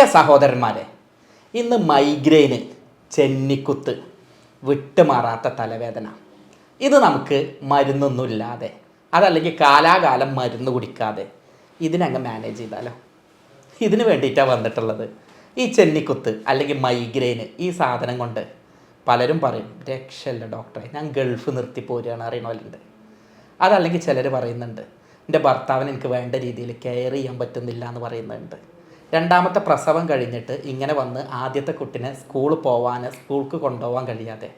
പ്രിയ സഹോദരന്മാരെ ഇന്ന് മൈഗ്രെയിന് ചെന്നിക്കുത്ത് വിട്ടുമാറാത്ത തലവേദന. ഇത് നമുക്ക് മരുന്നൊന്നുമില്ലാതെ അതല്ലെങ്കിൽ കാലാകാലം മരുന്ന് കുടിക്കാതെ ഇതിനങ്ങ് മാനേജ് ചെയ്താലോ? ഇതിന് വേണ്ടിയിട്ടാണ് വന്നിട്ടുള്ളത്. ഈ ചെന്നിക്കുത്ത് അല്ലെങ്കിൽ മൈഗ്രെയിന് ഈ സാധനം കൊണ്ട് പലരും പറയും രക്ഷയില്ല ഡോക്ടറെ ഞാൻ ഗൾഫ് നിർത്തി പോരുകയാണ് അറിയണമല്ലുണ്ട് അതല്ലെങ്കിൽ ചിലർ പറയുന്നുണ്ട് എന്റെ ഭർത്താവിന് എനിക്ക് വേണ്ട രീതിയിൽ കെയർ ചെയ്യാൻ പറ്റുന്നില്ല എന്ന് പറയുന്നുണ്ട്. രണ്ടാമത്തെ പ്രസവം കഴിഞ്ഞിട്ട് ഇങ്ങനെ വന്ന് ആദ്യത്തെ കുട്ടിനെ സ്കൂൾ പോവാൻ സ്കൂൾക്ക് കൊണ്ടുപോകാൻ കഴിയാതെ.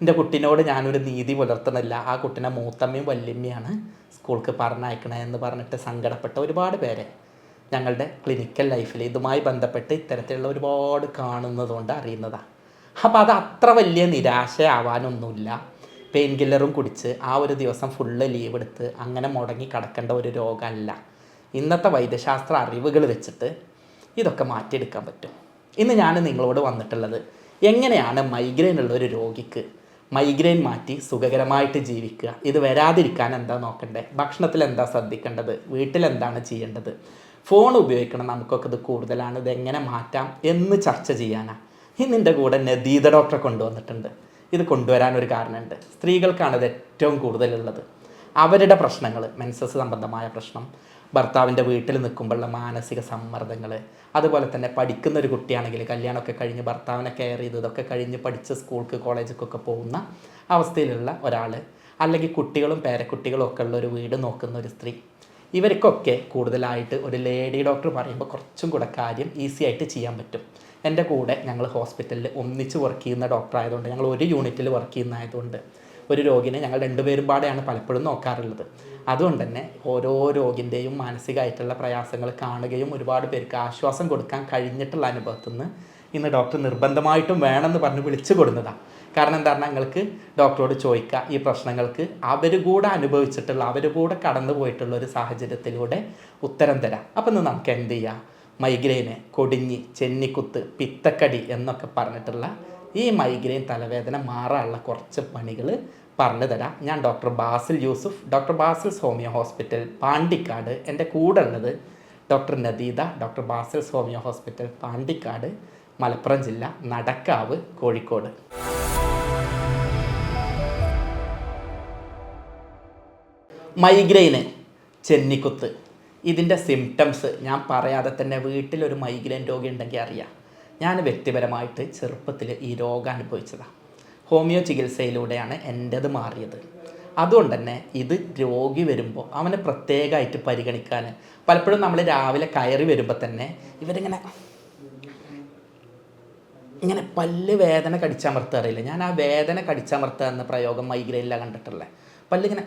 എന്റെ കുട്ടിനോട് ഞാനൊരു നീതി പുലർത്തുന്നില്ല. ആ കുട്ടിനെ മൂത്തമ്മയും വല്യമ്മയാണ് സ്കൂൾക്ക് പറഞ്ഞയക്കണേ എന്ന് പറഞ്ഞിട്ട് സങ്കടപ്പെട്ട ഒരുപാട് പേരെ ഞങ്ങളുടെ ക്ലിനിക്കൽ ലൈഫിൽ ഇതുമായി ബന്ധപ്പെട്ട് ഇത്തരത്തിലുള്ള ഒരുപാട് കാണുന്നതുകൊണ്ട് അറിയുന്നതാണ് അപ്പോൾ അത് അത്ര വലിയ നിരാശയാവാനൊന്നുമില്ല. പെയിൻ കില്ലറും കുടിച്ച് ആ ഒരു ദിവസം ഫുള്ള് ലീവ് എടുത്ത് അങ്ങനെ മുടങ്ങി കിടക്കേണ്ട ഒരു രോഗമല്ല. ഇന്നത്തെ വൈദ്യശാസ്ത്ര അറിവുകൾ വെച്ചിട്ട് ഇതൊക്കെ മാറ്റിയെടുക്കാൻ പറ്റും. ഇന്ന് ഞാൻ നിങ്ങളോട് വന്നിട്ടുള്ളത് എങ്ങനെയാണ് മൈഗ്രെയിൻ ഉള്ള ഒരു രോഗിക്ക് മൈഗ്രെയിൻ മാറ്റി സുഖകരമായിട്ട് ജീവിക്കുക? ഇത് വരാതിരിക്കാൻ എന്താ നോക്കണ്ടേ? ഭക്ഷണത്തിൽ എന്താ ശ്രദ്ധിക്കേണ്ടത്? വീട്ടിൽ എന്താണ് ചെയ്യേണ്ടത്? ഫോൺ ഉപയോഗിക്കണം നമുക്കൊക്കെ ഇത് കൂടുതലാണ്. ഇത് എങ്ങനെ മാറ്റാം എന്ന് ചർച്ച ചെയ്യാനാണ് ഇന്നിന്റെ കൂടെ നദീത ഡോക്ടറെ കൊണ്ടുവന്നിട്ടുണ്ട്. ഇത് കൊണ്ടുവരാൻ ഒരു കാരണമുണ്ട്. സ്ത്രീകൾക്കാണ് ഇത് ഏറ്റവും കൂടുതലുള്ളത്. അവരുടെ പ്രശ്നങ്ങൾ മെൻസസ് സംബന്ധമായ പ്രശ്നം ഭർത്താവിന്റെ വീട്ടിൽ നിൽക്കുമ്പോഴുള്ള മാനസിക സമ്മർദ്ദങ്ങൾ അതുപോലെ തന്നെ പഠിക്കുന്ന ഒരു കുട്ടിയാണെങ്കിൽ കല്യാണമൊക്കെ കഴിഞ്ഞ് ഭർത്താവിനെ കെയർ ചെയ്തതൊക്കെ കഴിഞ്ഞ് പഠിച്ച് സ്കൂൾക്ക് കോളേജിലേക്കൊക്കെ പോകുന്ന അവസ്ഥയിലുള്ള ഒരാൾ അല്ലെങ്കിൽ കുട്ടികളും പേരക്കുട്ടികളും ഒക്കെ ഉള്ള ഒരു വീട് നോക്കുന്ന ഒരു സ്ത്രീ. ഇവർക്കൊക്കെ കൂടുതലായിട്ട് ഒരു ലേഡി ഡോക്ടർ പറയുമ്പോൾ കുറച്ചും കൂടെ കാര്യം ഈസി ആയിട്ട് ചെയ്യാൻ പറ്റും. എന്റെ കൂടെ ഞങ്ങൾ ഹോസ്പിറ്റലിൽ ഒന്നിച്ച് വർക്ക് ചെയ്യുന്ന ഡോക്ടർ ആയതുകൊണ്ട് ഞങ്ങൾ ഒരു യൂണിറ്റിൽ വർക്ക് ചെയ്യുന്നതായതുകൊണ്ട് ഒരു രോഗിനെ ഞങ്ങൾ രണ്ടുപേരും പാടെയാണ് പലപ്പോഴും നോക്കാറുള്ളത്. അതുകൊണ്ട് തന്നെ ഓരോ രോഗിന്റെയും മാനസികമായിട്ടുള്ള പ്രയാസങ്ങൾ കാണുകയും ഒരുപാട് പേർക്ക് ആശ്വാസം കൊടുക്കാൻ കഴിഞ്ഞിട്ടുള്ള അനുഭവത്തിൽ നിന്ന് ഇന്ന് ഡോക്ടർ നിർബന്ധമായിട്ടും വേണമെന്ന് പറഞ്ഞ് വിളിച്ചു കൊടുന്നതാണ് കാരണം എന്താ പറഞ്ഞാൽ നിങ്ങൾക്ക് ഡോക്ടറോട് ചോദിക്കുക ഈ പ്രശ്നങ്ങൾക്ക് അവർ കൂടെ അനുഭവിച്ചിട്ടുള്ള അവർ കൂടെ കടന്നു പോയിട്ടുള്ള ഒരു സാഹചര്യത്തിലൂടെ ഉത്തരം തരാം. അപ്പം ഇന്ന് നമുക്ക് എന്ത് ചെയ്യാം? മൈഗ്രെയിന് കൊടിഞ്ഞി ചെന്നിക്കുത്ത് പിത്തക്കടി എന്നൊക്കെ പറഞ്ഞിട്ടുള്ള ഈ മൈഗ്രെയിൻ തലവേദന മാറാനുള്ള കുറച്ച് പണികൾ പറഞ്ഞു തരാം. ഞാൻ doctor Basil Yusuf doctor Basil's homeo hospital Pandikkad. എന്റെ കൂടെ ഉള്ളത് doctor Nadeeda doctor Basil's homeo hospital Pandikkad Malappuram ജില്ല നടക്കാവ് കോഴിക്കോട്. മൈഗ്രെയിന് ചെന്നിക്കുത്ത്. ഇതിന്റെ സിംറ്റംസ് ഞാൻ പറയാതെ തന്നെ വീട്ടിലൊരു മൈഗ്രെയിൻ രോഗി ഉണ്ടെങ്കിൽ അറിയാം. ഞാൻ വ്യക്തിപരമായിട്ട് ചെറുപ്പത്തിൽ ഈ രോഗം അനുഭവിച്ചതാണ് ഹോമിയോ ചികിത്സയിലൂടെയാണ് എന്റേത് മാറിയത്. അതുകൊണ്ട് തന്നെ ഇത് രോഗി വരുമ്പോൾ അവനെ പ്രത്യേകമായിട്ട് പരിഗണിക്കാൻ പലപ്പോഴും നമ്മൾ രാവിലെ കയറി വരുമ്പോൾ തന്നെ ഇവരിങ്ങനെ ഇങ്ങനെ പല്ല് വേദന കടിച്ചമർത്തുക അറിയില്ല? ഞാൻ ആ വേദന കടിച്ചമർത്തുക എന്ന പ്രയോഗം മൈഗ്രെയിനിലാണ് കണ്ടിട്ടുള്ളത് പല്ലിങ്ങനെ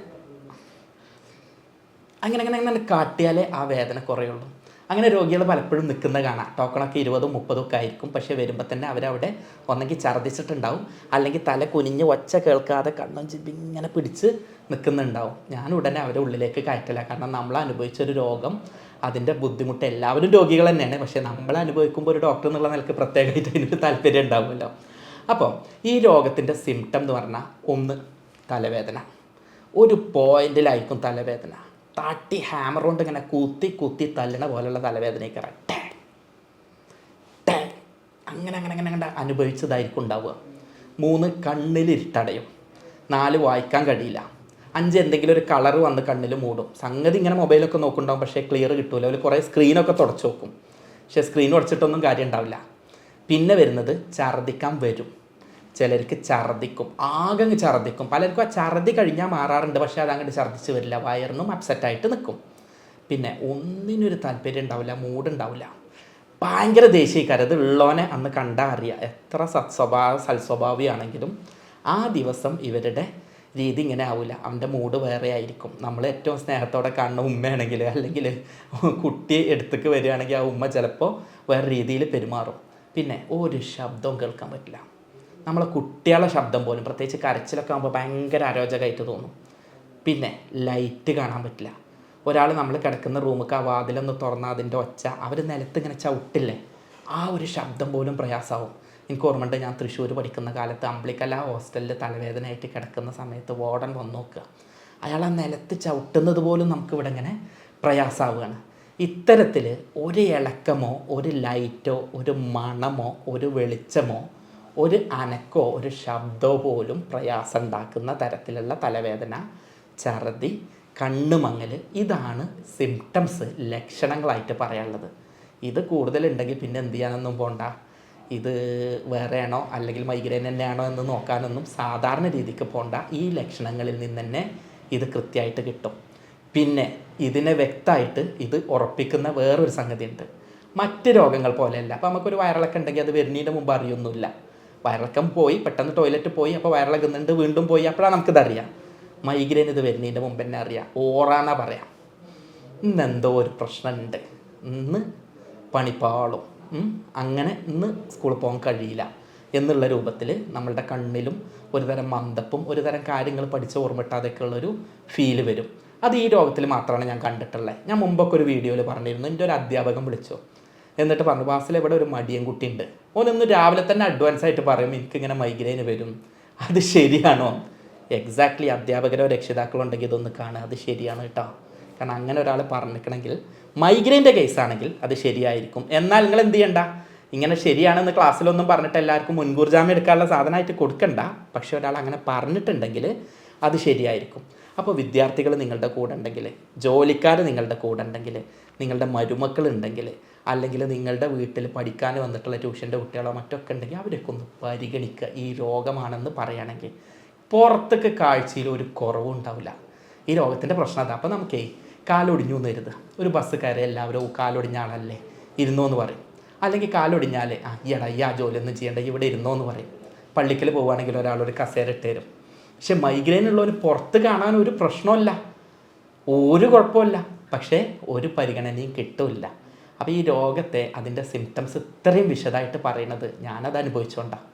അങ്ങനെ അങ്ങനെ അങ്ങനെ കാട്ടിയാലേ ആ വേദന കുറയുള്ളൂ. അങ്ങനെ രോഗികൾ പലപ്പോഴും നിൽക്കുന്ന കാണാം. ടോക്കണൊക്കെ ഇരുപതും മുപ്പതും ഒക്കെ ആയിരിക്കും. പക്ഷേ വരുമ്പോൾ തന്നെ അവരവിടെ ഒന്നെങ്കിൽ ഛർദ്ദിച്ചിട്ടുണ്ടാവും. അല്ലെങ്കിൽ തല കുനിഞ്ഞ് ഒച്ച കേൾക്കാതെ കണ്ണും ചിപ്പി ഇങ്ങനെ പിടിച്ച് നിൽക്കുന്നുണ്ടാവും. ഞാൻ ഉടനെ അവരെ ഉള്ളിലേക്ക് കയറ്റില്ല കാരണം നമ്മൾ അനുഭവിച്ചൊരു രോഗം അതിന്റെ ബുദ്ധിമുട്ട് എല്ലാവരും രോഗികൾ തന്നെയാണ്. പക്ഷേ നമ്മൾ അനുഭവിക്കുമ്പോൾ ഒരു ഡോക്ടർ എന്നുള്ള നിലയ്ക്ക് പ്രത്യേകമായിട്ട് അതിനൊരു താല്പര്യം ഉണ്ടാവുമല്ലോ. അപ്പോൾ ഈ രോഗത്തിന്റെ സിംറ്റം എന്ന് പറഞ്ഞാൽ ഒന്ന് തലവേദന. ഒരു പോയിന്റിലായിരിക്കും തലവേദന. തട്ടി ഹാമർ കൊണ്ട് ഇങ്ങനെ കുത്തി കുത്തി തല്ലണ പോലെയുള്ള തലവേദനയ്ക്ക് ടേ ടേ. അങ്ങനെ അങ്ങനെ അങ്ങനെ അങ്ങനെ അനുഭവിച്ചതായിരിക്കും ഉണ്ടാവുക. മൂന്ന് കണ്ണിൽ ഇരുട്ടടയും നാല് വായിക്കാൻ കഴിയില്ല. അഞ്ച് എന്തെങ്കിലും ഒരു കളർ വന്ന് കണ്ണിൽ മൂടും. സംഗതി ഇങ്ങനെ മൊബൈലൊക്കെ നോക്കുന്നുണ്ടാവും പക്ഷേ ക്ലിയർ കിട്ടൂല. അവർ കുറേ സ്ക്രീനൊക്കെ തുടച്ച് നോക്കും പക്ഷേ സ്ക്രീൻ തുടച്ചിട്ടൊന്നും കാര്യം ഉണ്ടാവില്ല പിന്നെ വരുന്നത് ഛർദ്ദിക്കാൻ വരും. ചിലർക്ക് ഛർദ്ദിക്കും. ആകെ അങ്ങ് ഛർദ്ദിക്കും. പലർക്കും ആ ഛർദ്ദി കഴിഞ്ഞാൽ മാറാറുണ്ട്. പക്ഷേ അതങ്ങോട്ട് ഛർദ്ദിച്ച് വരില്ല. വയറിനും അപ്സെറ്റായിട്ട് നിൽക്കും പിന്നെ ഒന്നിനൊരു താല്പര്യം ഉണ്ടാവില്ല മൂടുണ്ടാവില്ല ഭയങ്കര ദേശീയക്കാർ അത് ഉള്ളവനെ അന്ന് കണ്ടാൽ അറിയാം. എത്ര സത്സ്വഭാവ സൽസ്വഭാവിയാണെങ്കിലും ആ ദിവസം ഇവരുടെ രീതി ഇങ്ങനെ ആവില്ല അവന്റെ മൂഡ് വേറെ ആയിരിക്കും. നമ്മൾ ഏറ്റവും സ്നേഹത്തോടെ കാണുന്ന ഉമ്മയാണെങ്കിൽ അല്ലെങ്കിൽ കുട്ടി എടുത്തേക്ക് വരികയാണെങ്കിൽ ആ ഉമ്മ ചിലപ്പോൾ വേറെ രീതിയിൽ പെരുമാറും. പിന്നെ ഒരു ശബ്ദവും കേൾക്കാൻ പറ്റില്ല. നമ്മളെ കുട്ടികളെ ശബ്ദം പോലും പ്രത്യേകിച്ച് കരച്ചിലൊക്കെ ആകുമ്പോൾ ഭയങ്കര അരോചകമായിട്ട് തോന്നും. പിന്നെ ലൈറ്റ് കാണാൻ പറ്റില്ല. ഒരാൾ നമ്മൾ കിടക്കുന്ന റൂമൊക്കെ ആ വാതിലൊന്ന് തുറന്നാൽ അതിന്റെ ഒച്ച അവർ നിലത്ത് ഇങ്ങനെ ചവിട്ടില്ലേ ആ ഒരു ശബ്ദം പോലും പ്രയാസമാവും. എനിക്ക് ഓർമ്മയുണ്ട് ഞാൻ തൃശ്ശൂർ പഠിക്കുന്ന കാലത്ത് അമ്പളിക്കല ഹോസ്റ്റലിൽ തലവേദനയായിട്ട് കിടക്കുന്ന സമയത്ത് വാർഡൻ വന്നു നോക്കുക. അയാൾ ആ നിലത്ത് ചവിട്ടുന്നത് പോലും നമുക്ക് ഇവിടെ ഇങ്ങനെ പ്രയാസമാവുകയാണ്. ഇത്തരത്തിൽ ഒരു ഇളക്കമോ ഒരു ലൈറ്റോ ഒരു മണമോ ഒരു വെളിച്ചമോ ഒരു അനക്കോ ഒരു ശബ്ദമോ പോലും പ്രയാസം ഉണ്ടാക്കുന്ന തരത്തിലുള്ള തലവേദന ഛർദി കണ്ണുമങ്ങൽ ഇതാണ് സിംറ്റംസ് ലക്ഷണങ്ങളായിട്ട് പറയാനുള്ളത്. ഇത് കൂടുതലുണ്ടെങ്കിൽ പിന്നെ എന്ത് ചെയ്യാനൊന്നും പോണ്ട. ഇത് വേറെയാണോ അല്ലെങ്കിൽ മൈഗ്രെയിൻ തന്നെയാണോ എന്ന് നോക്കാനൊന്നും സാധാരണ രീതിക്ക് പോണ്ട. ഈ ലക്ഷണങ്ങളിൽ നിന്ന് തന്നെ ഇത് കൃത്യമായിട്ട് കിട്ടും. പിന്നെ ഇതിനെ വ്യക്തമായിട്ട് ഇത് ഉറപ്പിക്കുന്ന വേറൊരു സംഗതി ഉണ്ട് മറ്റ് രോഗങ്ങൾ പോലെയല്ല. അപ്പോൾ നമുക്കൊരു വയറിളക്കം ഉണ്ടെങ്കിൽ അത് വരുന്നതിന്റെ മുമ്പ് അറിയൊന്നുമില്ല. വയറിളക്കം പോയി പെട്ടെന്ന് ടോയ്ലറ്റ് പോയി അപ്പോൾ വയറിളകുന്നുണ്ട് വീണ്ടും പോയി. അപ്പോഴാണ് നമുക്കിതറിയാം. മൈഗ്രെയിൻ ഇത് വരുന്നതിന്റെ മുമ്പ് തന്നെ അറിയാം. ഓറാന്നാ പറയാം. ഇന്നെന്തോ ഒരു പ്രശ്നമുണ്ട്. ഇന്ന് പണിപ്പാളും. അങ്ങനെ ഇന്ന് സ്കൂളിൽ പോകാൻ കഴിയില്ല എന്നുള്ള രൂപത്തിൽ നമ്മളുടെ കണ്ണിലും ഒരു തരം മന്ദപ്പും ഒരു തരം കാര്യങ്ങൾ പഠിച്ച് ഓർമ്മിട്ടാതൊക്കെ ഉള്ളൊരു ഫീൽ വരും. അത് ഈ രോഗത്തിൽ മാത്രമാണ് ഞാൻ കണ്ടിട്ടുള്ളത് ഞാൻ മുമ്പൊക്കെ ഒരു വീഡിയോയിൽ പറഞ്ഞിരുന്നു. എന്റെ ഒരു അധ്യാപകൻ വിളിച്ചു. എന്നിട്ട് പറഞ്ഞു ബാസിൽ ഇവിടെ ഒരു മടിയൻ കുട്ടിയുണ്ട്. ഓനൊന്ന് രാവിലെ തന്നെ അഡ്വാൻസ് ആയിട്ട് പറയും എനിക്കിങ്ങനെ മൈഗ്രെയിൻ വരും. അത് ശരിയാണോ? എക്സാക്ട്ലി അധ്യാപകരോ രക്ഷിതാക്കളോ ഉണ്ടെങ്കിൽ ഇതൊന്ന് കാണുക. അത് ശരിയാണ് കേട്ടോ കാരണം അങ്ങനെ ഒരാൾ പറഞ്ഞിരിക്കണമെങ്കിൽ മൈഗ്രെയിന്റെ കേസാണെങ്കിൽ അത് ശരിയായിരിക്കും. എന്നാൽ നിങ്ങൾ എന്ത് ചെയ്യണ്ട? ഇങ്ങനെ ശരിയാണെന്ന് ക്ലാസ്സിലൊന്നും പറഞ്ഞിട്ട് എല്ലാവർക്കും മുൻകൂർ ജാമ്യം എടുക്കാനുള്ള സാധനമായിട്ട് കൊടുക്കണ്ട. പക്ഷെ ഒരാൾ അങ്ങനെ പറഞ്ഞിട്ടുണ്ടെങ്കിൽ അത് ശരിയായിരിക്കും. അപ്പോൾ വിദ്യാർത്ഥികൾ നിങ്ങളുടെ കൂടെ ഉണ്ടെങ്കിൽ ജോലിക്കാർ നിങ്ങളുടെ കൂടെ ഉണ്ടെങ്കിൽ നിങ്ങളുടെ മരുമക്കൾ ഉണ്ടെങ്കിൽ അല്ലെങ്കിൽ നിങ്ങളുടെ വീട്ടിൽ പഠിക്കാൻ വന്നിട്ടുള്ള ട്യൂഷന്റെ കുട്ടികളോ മറ്റൊക്കെ ഉണ്ടെങ്കിൽ അവരൊക്കെ ഒന്ന് പരിഗണിക്കുക. ഈ രോഗമാണെന്ന് പറയുകയാണെങ്കിൽ പുറത്തൊക്കെ കാഴ്ചയിൽ ഒരു കുറവും ഉണ്ടാവില്ല. ഈ രോഗത്തിന്റെ പ്രശ്നം അതാ. അപ്പോൾ നമുക്കേ കാലൊടിഞ്ഞു എന്ന് ഒരു ബസ് കയറി എല്ലാവരും കാലൊടിഞ്ഞ ആളല്ലേ? ഇരുന്നോ എന്ന് പറയും. അല്ലെങ്കിൽ കാലൊടിഞ്ഞാലേ ആ ഈയടാ ഈ ആ ജോലിയൊന്നും ചെയ്യേണ്ട ഇവിടെ ഇരുന്നോ എന്ന് പറയും. പള്ളിക്കൽ പോവുകയാണെങ്കിൽ ഒരു കസേര ഇട്ട് തരും. പക്ഷെ മൈഗ്രെയിൻ ഉള്ളവർ പുറത്ത് കാണാൻ ഒരു പ്രശ്നമല്ല ഒരു കുഴപ്പമില്ല പക്ഷേ ഒരു പരിഗണനയും കിട്ടില്ല. അപ്പോൾ ഈ രോഗത്തെ അതിന്റെ സിംറ്റംസ് ഇത്രയും വിശദമായിട്ട് പറയുന്നത് ഞാനത് അനുഭവിച്ചുകൊണ്ടാണ്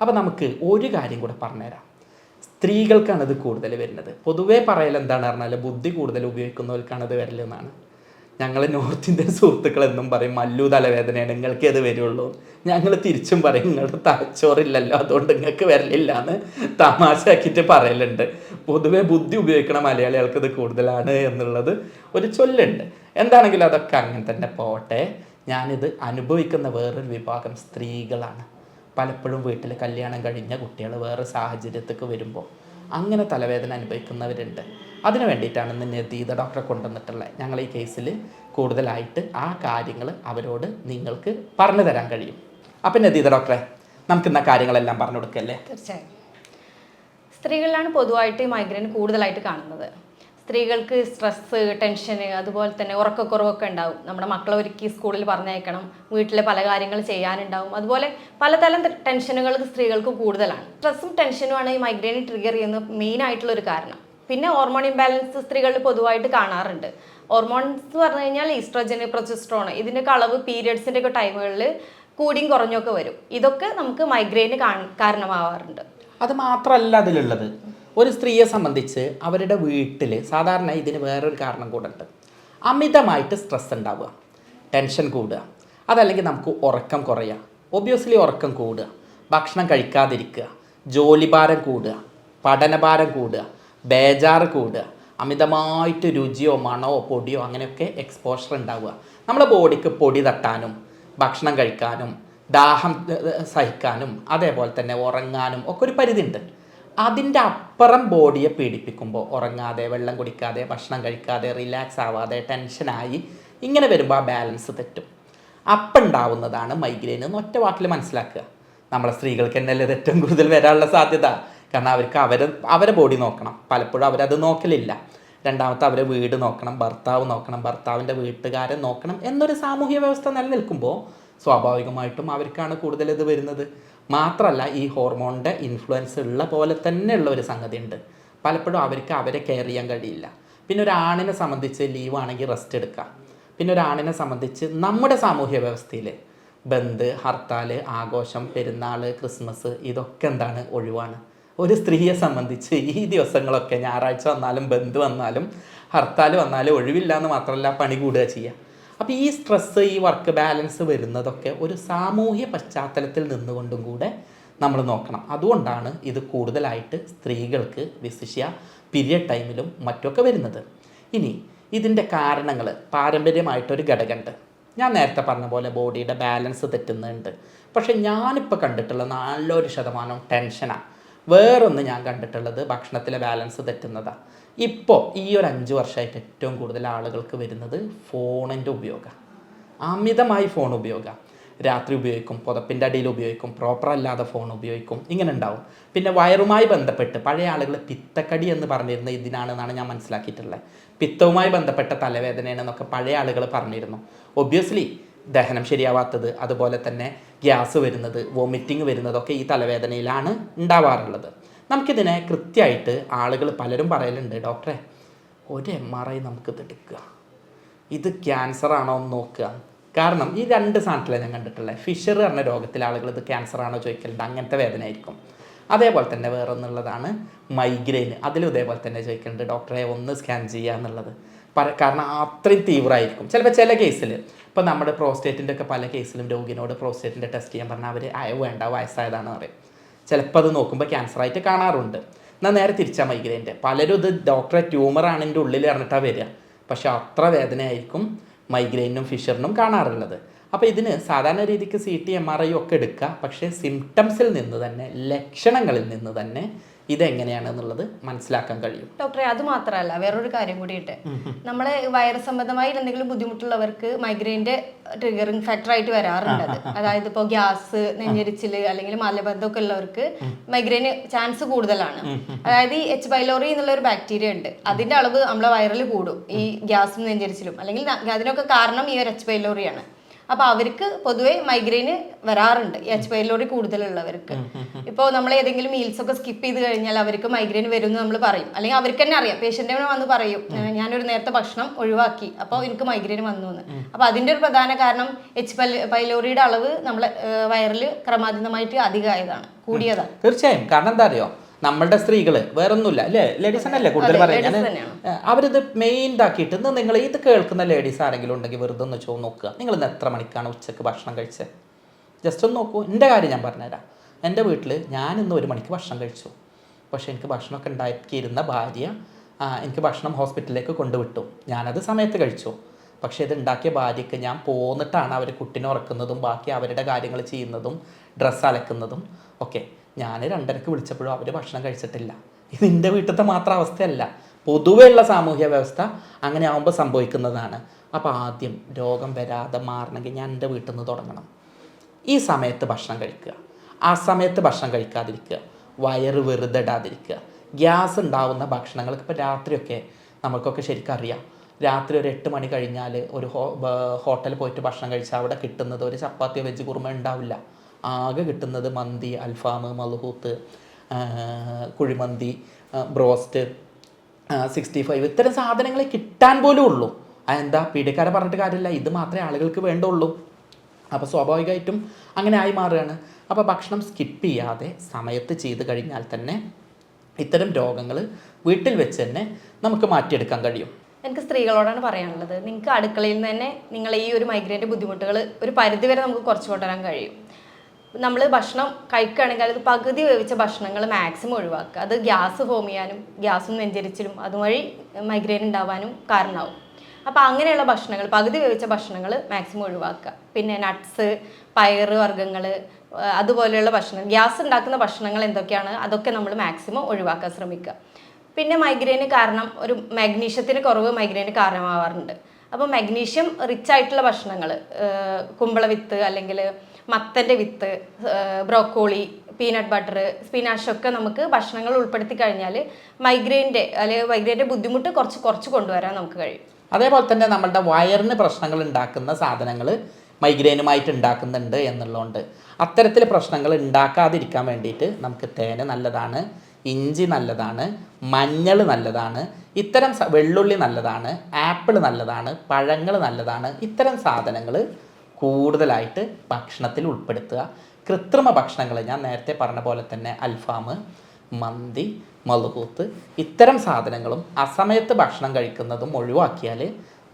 അപ്പോൾ നമുക്ക് ഒരു കാര്യം കൂടെ പറഞ്ഞുതരാം. സ്ത്രീകൾക്കാണ് ഇത് കൂടുതൽ വരുന്നത്. പൊതുവേ പറയൽ എന്താണ് പറഞ്ഞാൽ ബുദ്ധി കൂടുതൽ ഉപയോഗിക്കുന്നവർക്കാണ് ഇത് വരലെന്നാണ് ഞങ്ങൾ നോർത്ത് ഇന്ത്യൻ സുഹൃത്തുക്കൾ എന്നും പറയും മല്ലു തലവേദനയാണ് നിങ്ങൾക്ക് അത് വരുള്ളൂ? ഞങ്ങൾ തിരിച്ചും പറയും നിങ്ങളുടെ തലച്ചോറില്ലല്ലോ അതുകൊണ്ട് നിങ്ങൾക്ക് വരലില്ല എന്ന് തമാശയാക്കിയിട്ട് പറയലുണ്ട്. പൊതുവെ ബുദ്ധി ഉപയോഗിക്കണ മലയാളികൾക്ക് ഇത് കൂടുതലാണ് എന്നുള്ളത് ഒരു ചൊല്ലുണ്ട്. എന്താണെങ്കിലും അതൊക്കെ അങ്ങനെ തന്നെ പോട്ടെ. ഞാനിത് അനുഭവിക്കുന്ന വേറൊരു വിഭാഗം സ്ത്രീകളാണ്. പലപ്പോഴും വീട്ടിൽ കല്യാണം കഴിഞ്ഞ കുട്ടികൾ വേറെ സാഹചര്യത്തേക്ക് വരുമ്പോൾ അങ്ങനെ തലവേദന അനുഭവിക്കുന്നവരുണ്ട്. അതിന് വേണ്ടിയിട്ടാണ് ഇന്ന് നദീത ഡോക്ടറെ കൊണ്ടുവന്നിട്ടുള്ളത് ഞങ്ങൾ ഈ കേസിൽ കൂടുതലായിട്ട് ആ കാര്യങ്ങൾ അവരോട് നിങ്ങൾക്ക് പറഞ്ഞു തരാൻ കഴിയും. അപ്പം നദീത ഡോക്ടറെ നമുക്ക് ഇന്ന കാര്യങ്ങളെല്ലാം പറഞ്ഞു കൊടുക്കല്ലേ തീർച്ചയായും. സ്ത്രീകളിലാണ് പൊതുവായിട്ട് ഈ കൂടുതലായിട്ട് കാണുന്നത്. സ്ത്രീകൾക്ക് സ്ട്രെസ്സ് ടെൻഷന് അതുപോലെ തന്നെ ഉറക്കക്കുറവൊക്കെ ഉണ്ടാവും. നമ്മുടെ മക്കളെ ഒരുക്കി സ്കൂളിൽ പറഞ്ഞയക്കണം വീട്ടിലെ പല കാര്യങ്ങൾ ചെയ്യാനുണ്ടാവും. അതുപോലെ പലതരം ടെൻഷനുകൾ സ്ത്രീകൾക്ക് കൂടുതലാണ്. സ്ട്രെസ്സും ടെൻഷനുമാണ് ഈ മൈഗ്രെയിൻ ട്രിഗർ ചെയ്യുന്ന മെയിൻ ആയിട്ടുള്ള ഒരു കാരണം. പിന്നെ ഹോർമോൺ ഇംബാലൻസ് സ്ത്രീകളിൽ പൊതുവായിട്ട് കാണാറുണ്ട്. ഹോർമോൺസ് പറഞ്ഞു കഴിഞ്ഞാൽ ഈസ്ട്രോജന് പ്രൊജസ്ട്രോൺ ഇതിന്റെയൊക്കെ അളവ് പീരിയഡ്സിന്റെ ഒക്കെ ടൈമുകളിൽ കൂടിയും കുറഞ്ഞൊക്കെ വരും. ഇതൊക്കെ നമുക്ക് മൈഗ്രെയിന് കാരണമാവാറുണ്ട്. അത് മാത്രമല്ല അതിലുള്ളത്. ഒരു സ്ത്രീയെ സംബന്ധിച്ച് അവരുടെ വീട്ടിൽ സാധാരണ ഇതിന് വേറൊരു കാരണം കൂടെ ഉണ്ട് അമിതമായിട്ട് സ്ട്രെസ് ഉണ്ടാവുക ടെൻഷൻ കൂടുക അതല്ലെങ്കിൽ നമുക്ക് ഉറക്കം കുറയുക ഒബ്വിയസ്ലി ഉറക്കം കൂടുക ഭക്ഷണം കഴിക്കാതിരിക്കുക ജോലിഭാരം കൂടുക പഠനഭാരം കൂടുക ബേജാറ് കൂടുക. അമിതമായിട്ട് രുചിയോ മണമോ പൊടിയോ അങ്ങനെയൊക്കെ എക്സ്പോഷർ ഉണ്ടാവുക. നമ്മുടെ ബോഡിക്ക് പൊടി തട്ടാനും ഭക്ഷണം കഴിക്കാനും ദാഹം സഹിക്കാനും അതേപോലെ തന്നെ ഉറങ്ങാനും ഒക്കെ ഒരു പരിധിയുണ്ട് അതിന്റെ അപ്പുറം ബോഡിയെ പീഡിപ്പിക്കുമ്പോൾ ഉറങ്ങാതെ വെള്ളം കുടിക്കാതെ ഭക്ഷണം കഴിക്കാതെ റിലാക്സ് ആവാതെ ടെൻഷനായി ഇങ്ങനെ വരുമ്പോൾ ആ ബാലൻസ് തെറ്റും. അപ്പം ഉണ്ടാവുന്നതാണ് മൈഗ്രെയിൻ എന്ന് ഒറ്റ വാക്കിൽ മനസ്സിലാക്കുക. നമ്മളെ സ്ത്രീകൾക്ക് തന്നെയല്ലേ ഇത് ഏറ്റവും കൂടുതൽ വരാനുള്ള സാധ്യത? കാരണം അവർക്ക് അവരെ അവരെ ബോഡി നോക്കണം. പലപ്പോഴും അവരത് നോക്കലില്ല. രണ്ടാമത്തെ അവരെ വീട് നോക്കണം ഭർത്താവ് നോക്കണം ഭർത്താവിന്റെ വീട്ടുകാരെ നോക്കണം എന്നൊരു സാമൂഹ്യ വ്യവസ്ഥ നിലനിൽക്കുമ്പോൾ സ്വാഭാവികമായിട്ടും അവർക്കാണ് കൂടുതൽ ഇത് വരുന്നത്. മാത്രമല്ല ഈ ഹോർമോണിന്റെ ഇൻഫ്ലുവൻസ് ഉള്ള പോലെ തന്നെയുള്ള ഒരു സംഗതി ഉണ്ട് പലപ്പോഴും അവർക്ക് അവരെ കെയർ ചെയ്യാൻ കഴിയില്ല. പിന്നെ ഒരു ആണിനെ സംബന്ധിച്ച് ലീവ് ആണെങ്കിൽ റെസ്റ്റ് എടുക്കാം പിന്നെ ഒരു ആണിനെ സംബന്ധിച്ച് നമ്മുടെ സാമൂഹ്യ വ്യവസ്ഥയിൽ ബന്ദ് ഹർത്താൽ ആഘോഷം പെരുന്നാൾ ക്രിസ്മസ് ഇതൊക്കെ എന്താണ് ഒഴിവാണ്. ഒരു സ്ത്രീയെ സംബന്ധിച്ച് ഈ ദിവസങ്ങളൊക്കെ ഞായറാഴ്ച വന്നാലും ബന്ദ് വന്നാലും ഹർത്താൽ വന്നാലും ഒഴിവില്ല എന്ന് മാത്രമല്ല പണി കൂടുക ചെയ്യുക. അപ്പോൾ ഈ സ്ട്രെസ്സ് ഈ വർക്ക് ബാലൻസ് വരുന്നതൊക്കെ ഒരു സാമൂഹ്യ പശ്ചാത്തലത്തിൽ നിന്നുകൊണ്ടും കൂടെ നമ്മൾ നോക്കണം. അതുകൊണ്ടാണ് ഇത് കൂടുതലായിട്ട് സ്ത്രീകൾക്ക് വിശിഷ്യ പീരിയഡ് ടൈമിലും മറ്റൊക്കെ വരുന്നത്. ഇനി ഇതിന്റെ കാരണങ്ങൾ പാരമ്പര്യമായിട്ടൊരു ഘടകമുണ്ട്. ഞാൻ നേരത്തെ പറഞ്ഞ പോലെ ബോഡിയുടെ ബാലൻസ് തെറ്റുന്നുണ്ട്. പക്ഷേ ഞാനിപ്പോൾ കണ്ടിട്ടുള്ള നല്ലൊരു ശതമാനം ടെൻഷനാണ് വേറൊന്ന് ഞാൻ കണ്ടിട്ടുള്ളത് ഭക്ഷണത്തിലെ ബാലൻസ് തെറ്റുന്നതാണ് ഇപ്പോൾ ഈ ഒരു അഞ്ച് വർഷമായിട്ട് ഏറ്റവും കൂടുതൽ ആളുകൾക്ക് വരുന്നത് ഫോണിന്റെ ഉപയോഗം. അമിതമായി ഫോൺ ഉപയോഗം. രാത്രി ഉപയോഗിക്കും പുതപ്പിന്റെ അടിയിൽ ഉപയോഗിക്കും പ്രോപ്പർ അല്ലാതെ ഫോൺ ഉപയോഗിക്കും ഇങ്ങനെ ഉണ്ടാവും. പിന്നെ വയറുമായി ബന്ധപ്പെട്ട് പഴയ ആളുകൾ പിത്തക്കടി എന്ന് പറഞ്ഞിരുന്ന ഇതിനാണെന്നാണ് ഞാൻ മനസ്സിലാക്കിയിട്ടുള്ളത്. പിത്തവുമായി ബന്ധപ്പെട്ട തലവേദനയാണെന്നൊക്കെ പഴയ ആളുകൾ പറഞ്ഞിരുന്നു. ഒബ്വിയസ്ലി ദഹനം ശരിയാവാത്തത് അതുപോലെ തന്നെ ഗ്യാസ് വരുന്നത് വോമിറ്റിംഗ് വരുന്നതൊക്കെ ഈ തലവേദനയിലാണ് ഉണ്ടാവാറുള്ളത്. നമുക്കിതിനെ കൃത്യമായിട്ട് ആളുകൾ പലരും പറയലുണ്ട് ഡോക്ടറെ ഒരു എം ആർ ഐ നമുക്കിത് എടുക്കുക. ഇത് ക്യാൻസർ ആണോ എന്ന് നോക്കുക. കാരണം ഈ രണ്ട് സാധനത്തിലാണ് ഞാൻ കണ്ടിട്ടുള്ളത്. ഫിഷർ പറഞ്ഞ രോഗത്തിൽ ആളുകൾ ഇത് ക്യാൻസർ ആണോ ചോദിക്കലുണ്ട് അങ്ങനത്തെ വേദന ആയിരിക്കും അതേപോലെ തന്നെ വേറെ ഒന്നുള്ളതാണ് മൈഗ്രെയിൻ അതിലും ഇതേപോലെ തന്നെ ചോദിക്കുന്നുണ്ട് ഡോക്ടറെ ഒന്ന് സ്കാൻ ചെയ്യുക എന്നുള്ളത് കാരണം അത്രയും തീവ്രമായിരിക്കും. ചിലപ്പോൾ ചില കേസിൽ ഇപ്പോൾ നമ്മുടെ പ്രോസ്റ്റേറ്റിന്റെ ഒക്കെ പല കേസിലും രോഗിനോട് പ്രോസ്റ്റേറ്റിന്റെ ടെസ്റ്റ് ചെയ്യാൻ പറഞ്ഞാൽ അവർ അയ വേണ്ട വയസ്സായതാണെന്ന് പറയും. ചിലപ്പോൾ അത് നോക്കുമ്പോൾ ക്യാൻസറായിട്ട് കാണാറുണ്ട്. എന്നാൽ നേരെ തിരിച്ചാൽ മൈഗ്രൈന്റെ പലരും ഇത് ഡോക്ടറെ ട്യൂമറാണ് എന്റെ ഉള്ളിൽ പറഞ്ഞിട്ടാണ് വരിക. പക്ഷേ അത്ര വേദനയായിരിക്കും മൈഗ്രെയിനും ഫിഷറിനും കാണാറുള്ളത്. അപ്പോൾ ഇതിന് സാധാരണ രീതിക്ക് C T M R I ഒക്കെ എടുക്കുക. പക്ഷേ സിംറ്റംസിൽ നിന്ന് തന്നെ ലക്ഷണങ്ങളിൽ നിന്ന് തന്നെ ഇതെങ്ങനെയാണെന്നുള്ളത് മനസ്സിലാക്കാൻ കഴിയും. ഡോക്ടറെ അത് മാത്രമല്ല വേറൊരു കാര്യം കൂടിയിട്ട്. നമ്മളെ വൈറസ് സംബന്ധമായി എന്തെങ്കിലും ബുദ്ധിമുട്ടുള്ളവർക്ക് മൈഗ്രെയിന്റെ ട്രിഗറിങ് ഫാക്ടർ ആയിട്ട് വരാറുണ്ട് അത്. അതായത് ഇപ്പോൾ ഗ്യാസ് നെഞ്ഞരിച്ചിൽ അല്ലെങ്കിൽ മലബന്ധമൊക്കെ ഉള്ളവർക്ക് മൈഗ്രെയിന് ചാൻസ് കൂടുതലാണ്. അതായത് ഈ എച്ച് പൈലോറി എന്നുള്ള ഒരു ബാക്ടീരിയ ഉണ്ട്. അതിന്റെ അളവ് നമ്മളെ വൈറൽ കൂടും. ഈ ഗ്യാസും നെഞ്ചരിച്ചിലും അല്ലെങ്കിൽ അതിനൊക്കെ കാരണം ഈ ഒരു എച്ച് പൈലോറിയാണ്. അപ്പൊ അവർക്ക് പൊതുവെ മൈഗ്രെയിന് വരാറുണ്ട്. എച്ച് പൈലോറി കൂടുതലുള്ളവർക്ക്. ഇപ്പോൾ നമ്മൾ ഏതെങ്കിലും മീൽസ് ഒക്കെ സ്കിപ്പ് ചെയ്ത് കഴിഞ്ഞാൽ അവർക്ക് മൈഗ്രെയിൻ വരും എന്ന് നമ്മൾ പറയും. അല്ലെങ്കിൽ അവർക്ക് തന്നെ അറിയാം. പേഷ്യന്റ് വന്ന് പറയും "ഏഹ് ഞാനൊരു നേരത്തെ ഭക്ഷണം ഒഴിവാക്കി. അപ്പോൾ എനിക്ക് മൈഗ്രെയിൻ വന്നു എന്ന്. അപ്പോൾ അതിന്റെ ഒരു പ്രധാന കാരണം എച്ച് പൈലോറിയുടെ അളവ് നമ്മളെ വയറിൽ ക്രമാതീതമായിട്ട് അധികമായതാണ്. കൂടിയതാണ് തീർച്ചയായും. കാരണം എന്താ അറിയോ? നമ്മളുടെ സ്ത്രീകൾ വേറൊന്നുമില്ല അല്ലേ? ലേഡീസ് തന്നെയല്ലേ കൂടുതൽ പറയാം ഞാൻ അവരിത് മെയിൻ ഇതാക്കിയിട്ട് ഇന്ന് നിങ്ങൾ ഇത് കേൾക്കുന്ന ലേഡീസ് ആരെങ്കിലും ഉണ്ടെങ്കിൽ വെറുതെ ഒന്ന് ചോ നോക്കുക. നിങ്ങൾ ഇന്ന് എത്ര മണിക്കാണ് ഉച്ചയ്ക്ക് ഭക്ഷണം കഴിച്ചത് ജസ്റ്റ് ഒന്ന് നോക്കൂ. എന്റെ കാര്യം ഞാൻ പറഞ്ഞുതരാം. എന്റെ വീട്ടിൽ ഞാൻ ഇന്ന് ഒരു മണിക്ക് ഭക്ഷണം കഴിച്ചു. പക്ഷേ എനിക്ക് ഭക്ഷണമൊക്കെ ഉണ്ടാക്കിയിരുന്ന ഭാര്യ എനിക്ക് ഭക്ഷണം ഹോസ്പിറ്റലിലേക്ക് കൊണ്ടുവിട്ടു. ഞാനത് സമയത്ത് കഴിച്ചു. പക്ഷേ ഇത് ഉണ്ടാക്കിയ ഭാര്യയ്ക്ക് ഞാൻ പോന്നിട്ടാണ് അവർ കുട്ടിനെ ഉറക്കുന്നതും ബാക്കി അവരുടെ കാര്യങ്ങൾ ചെയ്യുന്നതും ഡ്രസ്സ് അലക്കുന്നതും ഒക്കെ. ഞാൻ രണ്ടരക്ക് വിളിച്ചപ്പോഴും അവർ ഭക്ഷണം കഴിച്ചിട്ടില്ല. ഇത് എന്റെ വീട്ടിലത്തെ മാത്രം അവസ്ഥയല്ല. പൊതുവെയുള്ള സാമൂഹ്യ വ്യവസ്ഥ അങ്ങനെ ആകുമ്പോൾ സംഭവിക്കുന്നതാണ്. അപ്പോൾ ആദ്യം രോഗം വരാതെ മാറണമെങ്കിൽ ഞാൻ എന്റെ വീട്ടിൽ നിന്ന് തുടങ്ങണം. ഈ സമയത്ത് ഭക്ഷണം കഴിക്കുക. ആ സമയത്ത് ഭക്ഷണം കഴിക്കാതിരിക്കുക. വയറ് വെറുതെ ഇടാതിരിക്കുക ഗ്യാസ് ഉണ്ടാവുന്ന ഭക്ഷണങ്ങൾ ഇപ്പോൾ രാത്രിയൊക്കെ നമുക്കൊക്കെ ശരിക്കും അറിയാം. രാത്രി ഒരു എട്ട് മണി കഴിഞ്ഞാൽ ഒരു ഹോ ഹോട്ടലിൽ പോയിട്ട് ഭക്ഷണം കഴിച്ചാൽ അവിടെ കിട്ടുന്നത് ഒരു ചപ്പാത്തിയോ വെജ് കുറുമ ഉണ്ടാവില്ല. ആകെ കിട്ടുന്നത് മന്തി അൽഫാം മൽഹൂത്ത് കുഴിമന്തി ബ്രോസ്റ്റ് സിക്സ്റ്റി ഫൈവ് ഇത്തരം സാധനങ്ങളെ കിട്ടാൻ പോലും ഉള്ളൂ. അതെന്താ പീഡിക്കാരെ പറഞ്ഞിട്ട് കാര്യമില്ല. ഇത് മാത്രമേ ആളുകൾക്ക് വേണ്ടുള്ളൂ. അപ്പോൾ സ്വാഭാവികമായിട്ടും അങ്ങനെ ആയി മാറുകയാണ്. അപ്പോൾ ഭക്ഷണം സ്കിപ്പ് ചെയ്യാതെ സമയത്ത് ചെയ്ത് കഴിഞ്ഞാൽ തന്നെ ഇത്തരം രോഗങ്ങൾ വീട്ടിൽ വെച്ച് തന്നെ നമുക്ക് മാറ്റിയെടുക്കാൻ കഴിയും. എനിക്ക് സ്ത്രീകളോടാണ് പറയാനുള്ളത്. നിങ്ങൾക്ക് അടുക്കളയിൽ നിന്ന് തന്നെ നിങ്ങൾ ഈ ഒരു മൈഗ്രൈന്റെ ബുദ്ധിമുട്ടുകൾ ഒരു പരിധി വരെ നമുക്ക് കുറച്ച് കൊണ്ടുവരാൻ കഴിയും. നമ്മൾ ഭക്ഷണം കഴിക്കുകയാണെങ്കിൽ അത് പകുതി വേവിച്ച ഭക്ഷണങ്ങൾ മാക്സിമം ഒഴിവാക്കുക. അത് ഗ്യാസ് ഫോം ചെയ്യാനും ഗ്യാസും നെഞ്ചരിച്ചിലും അതുവഴി മൈഗ്രെയിൻ ഉണ്ടാവാനും കാരണമാവും. അപ്പോൾ അങ്ങനെയുള്ള ഭക്ഷണങ്ങൾ പകുതി വേവിച്ച ഭക്ഷണങ്ങൾ മാക്സിമം ഒഴിവാക്കുക. പിന്നെ നട്ട്സ് പയർ വർഗങ്ങൾ അതുപോലെയുള്ള ഭക്ഷണം ഗ്യാസ് ഉണ്ടാക്കുന്ന ഭക്ഷണങ്ങൾ എന്തൊക്കെയാണ് അതൊക്കെ നമ്മൾ മാക്സിമം ഒഴിവാക്കാൻ ശ്രമിക്കുക. പിന്നെ മൈഗ്രെയിന് കാരണം ഒരു മാഗ്നീഷ്യത്തിന് കുറവ് മൈഗ്രെയിന് കാരണമാവാറുണ്ട്. അപ്പോൾ മാഗ്നീഷ്യം റിച്ച് ആയിട്ടുള്ള ഭക്ഷണങ്ങൾ കുമ്പളവിത്ത് അല്ലെങ്കിൽ മത്തന്റെ വിത്ത് ബ്രോക്കോളി പീനട്ട് ബട്ടർ സ്പിനാഷ് ഒക്കെ നമുക്ക് ഭക്ഷണങ്ങൾ ഉൾപ്പെടുത്തി കഴിഞ്ഞാൽ മൈഗ്രെയിന്റെ അല്ലെങ്കിൽ മൈഗ്രെയിന്റെ ബുദ്ധിമുട്ട് കുറച്ച് കുറച്ച് കൊണ്ടുവരാൻ നമുക്ക് കഴിയും. അതേപോലെ തന്നെ നമ്മളുടെ വയറിന് പ്രശ്നങ്ങൾ ഉണ്ടാക്കുന്ന സാധനങ്ങൾ മൈഗ്രെയിനുമായിട്ട് ഉണ്ടാക്കുന്നുണ്ട് എന്നുള്ളതുകൊണ്ട് അത്തരത്തിൽ പ്രശ്നങ്ങൾ ഉണ്ടാക്കാതിരിക്കാൻ വേണ്ടിയിട്ട് നമുക്ക് തേന് നല്ലതാണ് ഇഞ്ചി നല്ലതാണ് മഞ്ഞൾ നല്ലതാണ് ഇത്തരം വെള്ളുള്ളി നല്ലതാണ് ആപ്പിൾ നല്ലതാണ് പഴങ്ങൾ നല്ലതാണ് ഇത്തരം സാധനങ്ങൾ കൂടുതലായിട്ട് ഭക്ഷണത്തിൽ ഉൾപ്പെടുത്തുക. കൃത്രിമ ഭക്ഷണങ്ങൾ ഞാൻ നേരത്തെ പറഞ്ഞ പോലെ തന്നെ അൽഫാം മന്തി മളുകൂത്ത് ഇത്തരം സാധനങ്ങളും അസമയത്ത് ഭക്ഷണം കഴിക്കുന്നതും ഒഴിവാക്കിയാൽ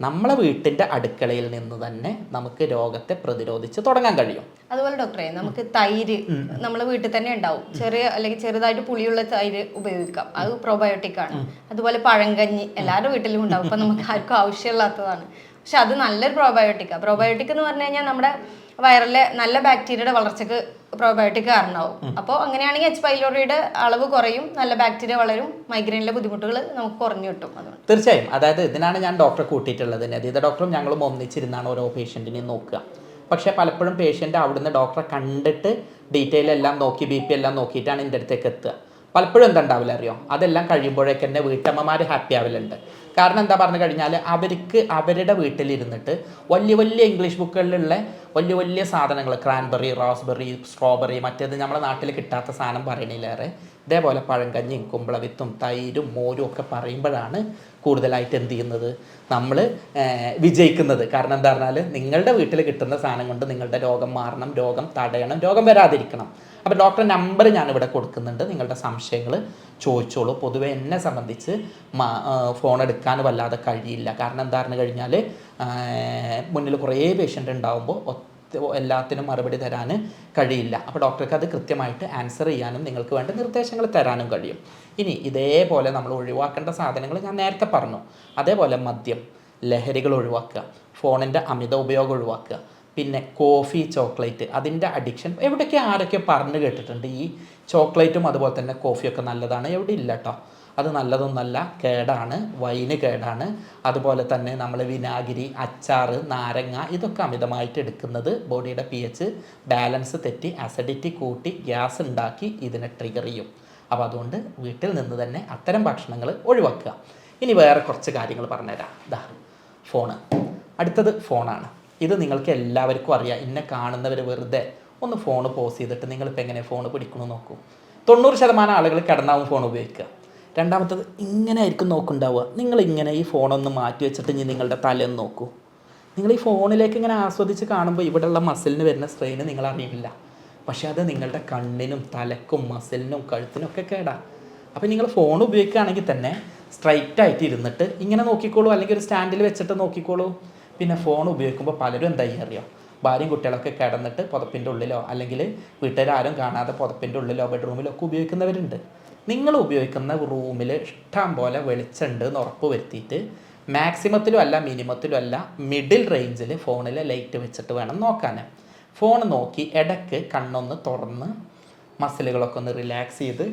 നമ്മളെ വീട്ടിന്റെ അടുക്കളയിൽ നിന്ന് തന്നെ നമുക്ക് രോഗത്തെ പ്രതിരോധിച്ച് തുടങ്ങാൻ കഴിയും. അതുപോലെ ഡോക്ടറെ നമുക്ക് തൈര് നമ്മളെ വീട്ടിൽ തന്നെ ഉണ്ടാവും. ചെറിയ അല്ലെങ്കിൽ ചെറുതായിട്ട് പുളിയുള്ള തൈര് ഉപയോഗിക്കാം. അത് പ്രോബയോട്ടിക് ആണ്. അതുപോലെ പഴങ്കഞ്ഞി എല്ലാവരുടെ വീട്ടിലും ഉണ്ടാവും. അപ്പൊ നമുക്ക് ആർക്കും ആവശ്യമില്ലാത്തതാണ്. പക്ഷെ അത് നല്ലൊരു പ്രോബയോട്ടിക്കാണ് പ്രോബയോട്ടിക് എന്ന് പറഞ്ഞു കഴിഞ്ഞാൽ നമ്മുടെ വയറിലെ നല്ല ബാക്ടീരിയയുടെ വളർച്ചക്ക് പ്രോബയോട്ടിക് കാരണമാവും. അപ്പോൾ അങ്ങനെയാണെങ്കിൽ എച്ച് പൈലോറിയുടെ അളവ് കുറയും നല്ല ബാക്ടീരിയ വളരും മൈഗ്രെയിനിലെ ബുദ്ധിമുട്ടുകൾ നമുക്ക് കുറഞ്ഞു കിട്ടും അതുകൊണ്ട്. തീർച്ചയായും. അതായത് ഇതിനാണ് ഞാൻ ഡോക്ടറെ കൂട്ടിയിട്ടുള്ളത്. നദീത ഡോക്ടറും ഞങ്ങളും ഒന്നിച്ചിരുന്നാണ് ഓരോ പേഷ്യന്റിനെയും നോക്കുക. പക്ഷേ പലപ്പോഴും പേഷ്യന്റ് അവിടുന്ന് ഡോക്ടറെ കണ്ടിട്ട് ഡീറ്റെയിൽ എല്ലാം നോക്കി ബി പി എല്ലാം നോക്കിയിട്ടാണ് എന്റെ അടുത്തേക്ക് എത്തുക. പലപ്പോഴും എന്താ ഉണ്ടാവില്ല അറിയോ? അതെല്ലാം കഴിയുമ്പോഴേക്ക് തന്നെ വീട്ടമ്മമാർ ഹാപ്പി ആവലുണ്ട്. കാരണം എന്താ പറഞ്ഞു കഴിഞ്ഞാൽ അവർക്ക് അവരുടെ വീട്ടിലിരുന്നിട്ട് വലിയ വലിയ ഇംഗ്ലീഷ് ബുക്കുകളിലുള്ള വലിയ വലിയ സാധനങ്ങൾ ക്രാൻബെറി റോസ്ബെറി സ്ട്രോബെറി മറ്റേത് നമ്മുടെ നാട്ടിൽ കിട്ടാത്ത സാധനം പറയണില്ലേറെ ഇതേപോലെ പഴങ്കഞ്ഞിയും കുമ്പളവിത്തും തൈരും മോരും ഒക്കെ പറയുമ്പോഴാണ് കൂടുതലായിട്ട് എന്ത് ചെയ്യുന്നത്? നമ്മൾ വിജയിക്കുന്നത്. കാരണം എന്താ പറഞ്ഞാൽ നിങ്ങളുടെ വീട്ടിൽ കിട്ടുന്ന സാധനം കൊണ്ട് നിങ്ങളുടെ രോഗം മാറണം രോഗം തടയണം രോഗം വരാതിരിക്കണം. അപ്പോൾ ഡോക്ടറെ നമ്പർ ഞാനിവിടെ കൊടുക്കുന്നുണ്ട്. നിങ്ങളുടെ സംശയങ്ങൾ ചോദിച്ചോളൂ. പൊതുവെ എന്നെ സംബന്ധിച്ച് ഫോൺ എടുക്കാൻ വല്ലാതെ കഴിയില്ല. കാരണം എന്താ പറഞ്ഞു കഴിഞ്ഞാൽ മുന്നിൽ കുറേ പേഷ്യന്റ് ഉണ്ടാകുമ്പോൾ എല്ലാത്തിനും മറുപടി തരാൻ കഴിയില്ല. അപ്പോൾ ഡോക്ടർക്ക് അത് കൃത്യമായിട്ട് ആൻസർ ചെയ്യാനും നിങ്ങൾക്ക് വേണ്ട നിർദ്ദേശങ്ങൾ തരാനും കഴിയും. ഇനി ഇതേപോലെ നമ്മൾ ഒഴിവാക്കേണ്ട സാധനങ്ങൾ ഞാൻ നേരത്തെ പറഞ്ഞു. അതേപോലെ മദ്യം ലഹരികൾ ഒഴിവാക്കുക ഫോണിന്റെ അമിത ഉപയോഗം ഒഴിവാക്കുക പിന്നെ കോഫി ചോക്ലേറ്റ് അതിന്റെ അഡിക്ഷൻ എവിടെയൊക്കെ ആരൊക്കെ പറഞ്ഞു കേട്ടിട്ടുണ്ട് ഈ ചോക്ലേറ്റും അതുപോലെ തന്നെ കോഫിയൊക്കെ നല്ലതാണ്? എവിടെ ഇല്ല കേട്ടോ അത് നല്ലതൊന്നല്ല കേടാണ് വൈന് കേടാണ്. അതുപോലെ തന്നെ നമ്മൾ വിനാഗിരി അച്ചാർ നാരങ്ങ ഇതൊക്കെ അമിതമായിട്ട് എടുക്കുന്നത് ബോഡിയുടെ പി എച്ച് ബാലൻസ് തെറ്റി അസിഡിറ്റി കൂട്ടി ഗ്യാസ് ഉണ്ടാക്കി ഇതിനെ ട്രിഗർ ചെയ്യും. അപ്പോൾ അതുകൊണ്ട് വീട്ടിൽ നിന്ന് തന്നെ അത്തരം ഭക്ഷണങ്ങൾ ഒഴിവാക്കുക. ഇനി വേറെ കുറച്ച് കാര്യങ്ങൾ പറഞ്ഞുതരാം. ഇതാ ഫോണ് അടുത്തത് ഫോണാണ് ഇത് നിങ്ങൾക്ക് എല്ലാവർക്കും അറിയാം. ഇന്നെ കാണുന്നവർ വെറുതെ ഒന്ന് ഫോൺ പോസ് ചെയ്തിട്ട് നിങ്ങളിപ്പോൾ എങ്ങനെ ഫോൺ പിടിക്കണമെന്ന് നോക്കൂ. തൊണ്ണൂറ് ശതമാനം ആളുകൾ കിടന്നാവും ഫോൺ ഉപയോഗിക്കുക. രണ്ടാമത്തത് ഇങ്ങനെ ആയിരിക്കും നോക്കുന്നുണ്ടാവുക. നിങ്ങൾ ഇങ്ങനെ ഈ ഫോണൊന്ന് മാറ്റി വെച്ചിട്ട് ഇനി നിങ്ങളുടെ തലയൊന്ന് നോക്കൂ. നിങ്ങൾ ഈ ഫോണിലേക്ക് ഇങ്ങനെ ആസ്വദിച്ച് കാണുമ്പോൾ ഇവിടെയുള്ള മസിലിന് വരുന്ന സ്ട്രെയിന് നിങ്ങൾ അറിയില്ല. പക്ഷേ അത് നിങ്ങളുടെ കണ്ണിനും തലക്കും മസിലിനും കഴുത്തിനും ഒക്കെ കേടാ. അപ്പോൾ നിങ്ങൾ ഫോൺ ഉപയോഗിക്കുകയാണെങ്കിൽ തന്നെ സ്ട്രൈറ്റ് ആയിട്ട് ഇരുന്നിട്ട് ഇങ്ങനെ നോക്കിക്കോളൂ. അല്ലെങ്കിൽ ഒരു സ്റ്റാൻഡിൽ വെച്ചിട്ട് നോക്കിക്കോളൂ. പിന്നെ ഫോൺ ഉപയോഗിക്കുമ്പോൾ പലരും എന്തായി അറിയാം? ഭാര്യയും കുട്ടികളൊക്കെ കിടന്നിട്ട് പുതപ്പിന്റെ ഉള്ളിലോ അല്ലെങ്കിൽ വീട്ടുകാരും കാണാതെ പുതപ്പിന്റെ ഉള്ളിലോ ബെഡ്റൂമിലോ ഒക്കെ ഉപയോഗിക്കുന്നവരുണ്ട്. നിങ്ങൾ ഉപയോഗിക്കുന്ന റൂമിൽ ഇഷ്ടം പോലെ വെളിച്ചമുണ്ട് എന്ന് ഉറപ്പ് വരുത്തിയിട്ട് മാക്സിമത്തിലും അല്ല മിനിമത്തിലും അല്ല മിഡിൽ റേഞ്ചിൽ ഫോണിൽ ലൈറ്റ് വെച്ചിട്ട് വേണം നോക്കാൻ. ഫോൺ നോക്കി ഇടയ്ക്ക് കണ്ണൊന്ന് തുറന്ന് മസിലുകളൊക്കെ ഒന്ന് റിലാക്സ് ചെയ്ത്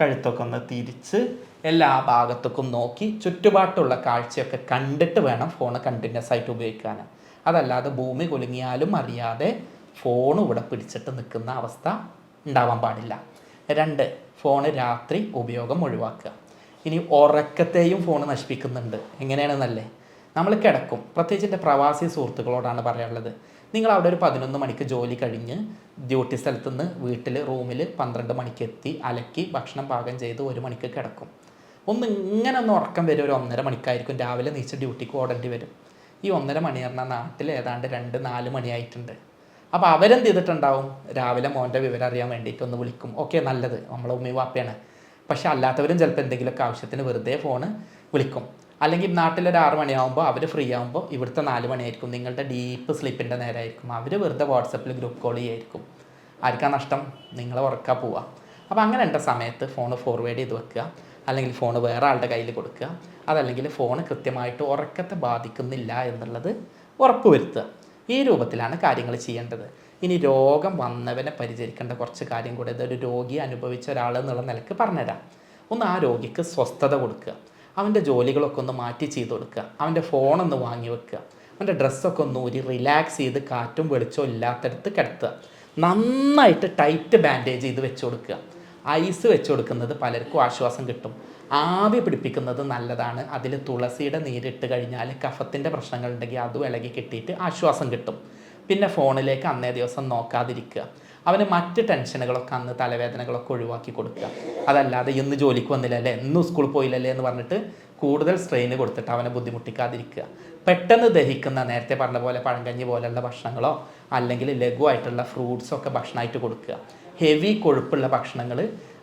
കഴുത്തൊക്കെ ഒന്ന് തിരിച്ച് എല്ലാ ഭാഗത്തേക്കും നോക്കി ചുറ്റുപാട്ടുള്ള കാഴ്ചയൊക്കെ കണ്ടിട്ട് വേണം ഫോൺ കണ്ടിന്യൂസ് ആയിട്ട് ഉപയോഗിക്കാൻ അതല്ലാതെ ഭൂമി കുലുങ്ങിയാലും അറിയാതെ ഫോൺ ഇവിടെ പിടിച്ചിട്ട് നിൽക്കുന്ന അവസ്ഥ ഉണ്ടാവാൻ പാടില്ല. രണ്ട് ഫോൺ രാത്രി ഉപയോഗം ഒഴിവാക്കുക. ഇനി ഉറക്കത്തെയും ഫോൺ നശിപ്പിക്കുന്നുണ്ട്. എങ്ങനെയാണെന്നല്ലേ? നമ്മൾ കിടക്കും. പ്രത്യേകിച്ച് എന്റെ പ്രവാസി സുഹൃത്തുക്കളോടാണ് പറയാനുള്ളത്. നിങ്ങൾ അവിടെ ഒരു പതിനൊന്ന് മണിക്ക് ജോലി കഴിഞ്ഞ് ഡ്യൂട്ടി സ്ഥലത്തുനിന്ന് വീട്ടിൽ റൂമിൽ പന്ത്രണ്ട് മണിക്ക് എത്തി അലക്കി ഭക്ഷണം പാകം ചെയ്ത് ഒരു മണിക്ക് കിടക്കും. ഒന്ന് ഇങ്ങനെ ഒന്ന് ഉറക്കം വരും. ഒരു ഒന്നര മണിക്കായിരിക്കും. രാവിലെ നീച്ച് ഡ്യൂട്ടിക്ക് ഓടേണ്ടി വരും. ഈ ഒന്നര മണി നാട്ടിൽ ഏതാണ്ട് രണ്ട് നാല് മണിയായിട്ടുണ്ട്. അപ്പോൾ അവരെന്ത് ചെയ്തിട്ടുണ്ടാവും? രാവിലെ മോന്റെ വിവരം അറിയാൻ വേണ്ടിയിട്ട് ഒന്ന് വിളിക്കും. ഓക്കെ നല്ലത്. നമ്മളെ ഉമ്മി വാപ്പയാണ്. പക്ഷേ അല്ലാത്തവരും ചിലപ്പോൾ എന്തെങ്കിലുമൊക്കെ ആവശ്യത്തിന് വെറുതെ ഫോണ് വിളിക്കും. അല്ലെങ്കിൽ നാട്ടിലൊരു ആറ് മണിയാകുമ്പോൾ അവർ ഫ്രീ ആകുമ്പോൾ ഇവിടുത്തെ നാല് മണിയായിരിക്കും. നിങ്ങളുടെ ഡീപ്പ് സ്ലീപ്പിന്റെ നേരമായിരിക്കും അവർ വെറുതെ വാട്സപ്പിൽ ഗ്രൂപ്പ് കോൾ ചെയ്യായിരിക്കും. ആർക്കാ നഷ്ടം? നിങ്ങളെ ഉറക്കാൻ പോവുക അപ്പോൾ അങ്ങനെ ഉണ്ട സമയത്ത് ഫോൺ ഫോർവേഡ് ചെയ്ത് വെക്കുക. അല്ലെങ്കിൽ ഫോൺ വേറെ ആളുടെ കയ്യിൽ കൊടുക്കുക. അതല്ലെങ്കിൽ ഫോൺ കൃത്യമായിട്ട് ഉറക്കത്തെ ബാധിക്കുന്നില്ല എന്നുള്ളത് ഉറപ്പുവരുത്തുക. ഈ രൂപത്തിലാണ് കാര്യങ്ങൾ ചെയ്യേണ്ടത്. ഇനി രോഗം വന്നവനെ പരിചരിക്കേണ്ട കുറച്ച് കാര്യം കൂടെ ഇതൊരു രോഗി അനുഭവിച്ച ഒരാൾ എന്നുള്ള നിലയ്ക്ക് പറഞ്ഞുതരാം. ഒന്ന് ആ രോഗിക്ക് സ്വസ്ഥത കൊടുക്കുക. അവന്റെ ജോലികളൊക്കെ ഒന്ന് മാറ്റി ചെയ്ത് കൊടുക്കുക. അവന്റെ ഫോണൊന്ന് വാങ്ങി വെക്കുക. അവന്റെ ഡ്രസ്സൊക്കെ ഒന്ന് ഊരി റിലാക്സ് ചെയ്ത് കാറ്റും വെളിച്ചവും ഇല്ലാത്തടത്ത് കിടത്തുക. നന്നായിട്ട് ടൈറ്റ് ബാൻഡേജ് ചെയ്ത് വെച്ച് കൊടുക്കുക. ഐസ് വെച്ച് കൊടുക്കുന്നത് പലർക്കും ആശ്വാസം കിട്ടും. ആവി പിടിപ്പിക്കുന്നത് നല്ലതാണ്. അതിൽ തുളസിയുടെ നീരിട്ട് കഴിഞ്ഞാൽ കഫത്തിന്റെ പ്രശ്നങ്ങളുണ്ടെങ്കിൽ അതും ഇളകി കിട്ടിയിട്ട് ആശ്വാസം കിട്ടും. പിന്നെ ഫോണിലേക്ക് അന്നേ ദിവസം നോക്കാതിരിക്കുക. അവന് മറ്റ് ടെൻഷനുകളൊക്കെ അന്ന് തലവേദനകളൊക്കെ ഒഴിവാക്കി കൊടുക്കുക. അതല്ലാതെ ഇന്ന് ജോലിക്ക് വന്നില്ലല്ലേ ഇന്നും സ്കൂളിൽ പോയില്ലല്ലേ എന്ന് പറഞ്ഞിട്ട് കൂടുതൽ സ്ട്രെയിൻ കൊടുത്തിട്ട് അവനെ ബുദ്ധിമുട്ടിക്കാതിരിക്കുക. പെട്ടെന്ന് ദഹിക്കുന്ന നേരത്തെ പറഞ്ഞ പോലെ പഴങ്കഞ്ഞി പോലെയുള്ള ഭക്ഷണങ്ങളോ അല്ലെങ്കിൽ ലഘുവായിട്ടുള്ള ഫ്രൂട്ട്സൊക്കെ ഭക്ഷണമായിട്ട് കൊടുക്കുക. ഹെവി കൊഴുപ്പുള്ള ഭക്ഷണങ്ങൾ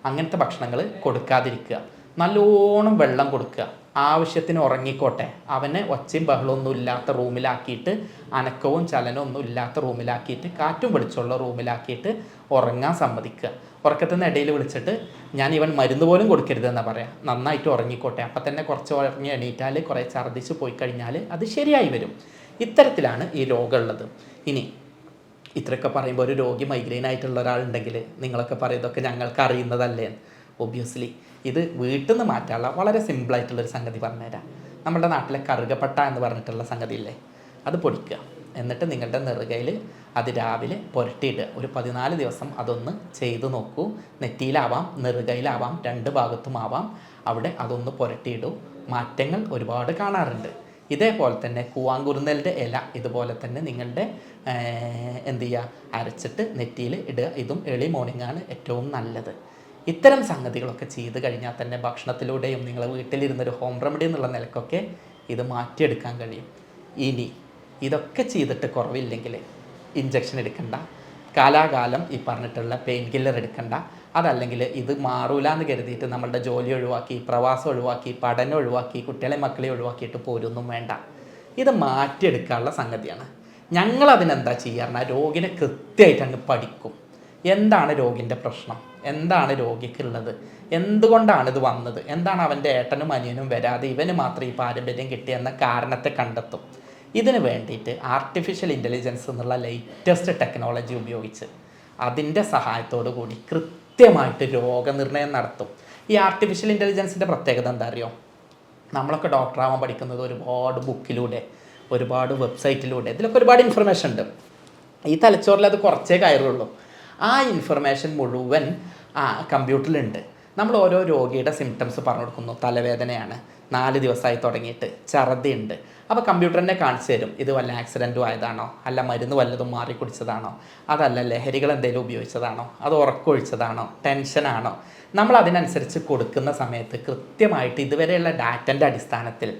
അങ്ങനത്തെ ഭക്ഷണങ്ങൾ കൊടുക്കാതിരിക്കുക. നല്ലോണം വെള്ളം കൊടുക്കുക. ആവശ്യത്തിന് ഉറങ്ങിക്കോട്ടെ. അവനെ ഒച്ചയും ബഹളമൊന്നും ഇല്ലാത്ത റൂമിലാക്കിയിട്ട് അനക്കവും ചലനവും ഒന്നും ഇല്ലാത്ത റൂമിലാക്കിയിട്ട് കാറ്റും വെളിച്ചമുള്ള റൂമിലാക്കിയിട്ട് ഉറങ്ങാൻ സമ്മതിക്കുക. ഉറക്കത്തിന് ഇടയിൽ വിളിച്ചിട്ട് ഞാൻ ഇവൻ മരുന്ന് പോലും കൊടുക്കരുതെന്നാണ് പറയാം. നന്നായിട്ട് ഉറങ്ങിക്കോട്ടെ. അപ്പം തന്നെ കുറച്ച് ഉറങ്ങി എണീറ്റാൽ കുറേ ഛർദ്ദിച്ച് പോയി കഴിഞ്ഞാൽ അത് ശരിയായി വരും. ഇത്തരത്തിലാണ് ഈ രോഗമുള്ളത് ഇനി ഇത്രയൊക്കെ പറയുമ്പോൾ ഒരു രോഗി മൈഗ്രെയിൻ ആയിട്ടുള്ള ഒരാളുണ്ടെങ്കിൽ നിങ്ങളൊക്കെ പറയുന്നതൊക്കെ ഞങ്ങൾക്ക് അറിയുന്നതല്ലേ? ഒബ്വിയസ്ലി ഇത് വീട്ടിൽ നിന്ന് മാറ്റാനുള്ള വളരെ സിമ്പിളായിട്ടുള്ളൊരു സംഗതി പറഞ്ഞുതരാം നമ്മുടെ നാട്ടിലെ കറുകപ്പട്ട എന്ന് പറഞ്ഞിട്ടുള്ള സംഗതി ഇല്ലേ അത് പൊടിക്കുക. എന്നിട്ട് നിങ്ങളുടെ നെറുകയിൽ അത് രാവിലെ പുരട്ടിയിടുക. ഒരു പതിനാല് ദിവസം അതൊന്ന് ചെയ്ത് നോക്കൂ. നെറ്റിയിലാവാം നെറുകയിലാവാം രണ്ട് ഭാഗത്തുമാവാം. അവിടെ അതൊന്ന് പുരട്ടിയിടൂ. മാറ്റങ്ങൾ ഒരുപാട് കാണാറുണ്ട്. ഇതേപോലെ തന്നെ കൂവാങ്കുരുന്നലിന്റെ ഇല ഇതുപോലെ തന്നെ നിങ്ങളുടെ എന്ത് ചെയ്യുക? അരച്ചിട്ട് നെറ്റിയിൽ ഇടുക. ഇതും ഏർലി മോർണിംഗ് ആണ് ഏറ്റവും നല്ലത്. ഇത്തരം സംഗതികളൊക്കെ ചെയ്ത് കഴിഞ്ഞാൽ തന്നെ ഭക്ഷണത്തിലൂടെയും നിങ്ങൾ വീട്ടിലിരുന്നൊരു ഹോം റെമഡി എന്നുള്ള നിലക്കൊക്കെ ഇത് മാറ്റിയെടുക്കാൻ കഴിയും. ഇനി ഇതൊക്കെ ചെയ്തിട്ട് കുറവില്ലെങ്കിൽ ഇഞ്ചക്ഷൻ എടുക്കണ്ട. കാലാകാലം ഈ പറഞ്ഞിട്ടുള്ള പെയിൻ കില്ലർ എടുക്കണ്ട. അതല്ലെങ്കിൽ ഇത് മാറൂല എന്ന് കരുതിയിട്ട് നമ്മളുടെ ജോലി ഒഴിവാക്കി പ്രവാസം ഒഴിവാക്കി പഠനം ഒഴിവാക്കി കുട്ടികളെ മക്കളെ ഒഴിവാക്കിയിട്ട് പോരൊന്നും വേണ്ട. ഇത് മാറ്റിയെടുക്കാനുള്ള സംഗതിയാണ്. ഞങ്ങൾ അതിനെന്താ ചെയ്യാറുണ്ട് രോഗിനെ കൃത്യമായിട്ട് അങ്ങ് പഠിക്കും. എന്താണ് രോഗിന്റെ പ്രശ്നം? എന്താണ് രോഗിക്കുള്ളത്? എന്തുകൊണ്ടാണ് ഇത് വന്നത്? എന്താണ് അവന്റെ ഏട്ടനും അനിയനും വരാതെ ഇവന് മാത്രം ഈ പാരമ്പര്യം കിട്ടിയെന്ന കാരണത്തെ കണ്ടെത്തും. ഇതിന് വേണ്ടിയിട്ട് ആർട്ടിഫിഷ്യൽ ഇന്റലിജൻസ് എന്നുള്ള ലേറ്റസ്റ്റ് ടെക്നോളജി ഉപയോഗിച്ച് അതിന്റെ സഹായത്തോടു കൂടി കൃത്യമായിട്ട് രോഗനിർണയം നടത്തും. ഈ ആർട്ടിഫിഷ്യൽ ഇന്റലിജൻസിന്റെ പ്രത്യേകത എന്താ അറിയോ? നമ്മളൊക്കെ ഡോക്ടറാവാൻ പഠിക്കുന്നത് ഒരുപാട് ബുക്കിലൂടെ ഒരുപാട് വെബ്സൈറ്റിലൂടെ ഇതിലൊക്കെ ഒരുപാട് ഇൻഫർമേഷൻ ഉണ്ട്. ഈ തലച്ചോറിൽ അത് കുറച്ചേ കയറുള്ളൂ. ആ ഇൻഫർമേഷൻ മുഴുവൻ ആ കമ്പ്യൂട്ടറിലുണ്ട് നമ്മൾ ഓരോ രോഗിയുടെ സിംറ്റംസ് പറഞ്ഞു കൊടുക്കുന്നു തലവേദനയാണ് നാല് ദിവസമായി തുടങ്ങിയിട്ട് ഛർദിയുണ്ട്. അപ്പോൾ കമ്പ്യൂട്ടറിനെ കാണിച്ചു തരും. ഇത് വല്ല ആക്സിഡന്റും ആയതാണോ? അല്ല മരുന്ന് വല്ലതും മാറി കുടിച്ചതാണോ? അതല്ല ലഹരികൾ എന്തെങ്കിലും ഉപയോഗിച്ചതാണോ? അത് ഉറക്കൊഴിച്ചതാണോ ടെൻഷനാണോ നമ്മൾ അതിനനുസരിച്ച് കൊടുക്കുന്ന സമയത്ത് കൃത്യമായിട്ട് ഇതുവരെയുള്ള ഡാറ്റന്റെ അടിസ്ഥാനത്തിൽ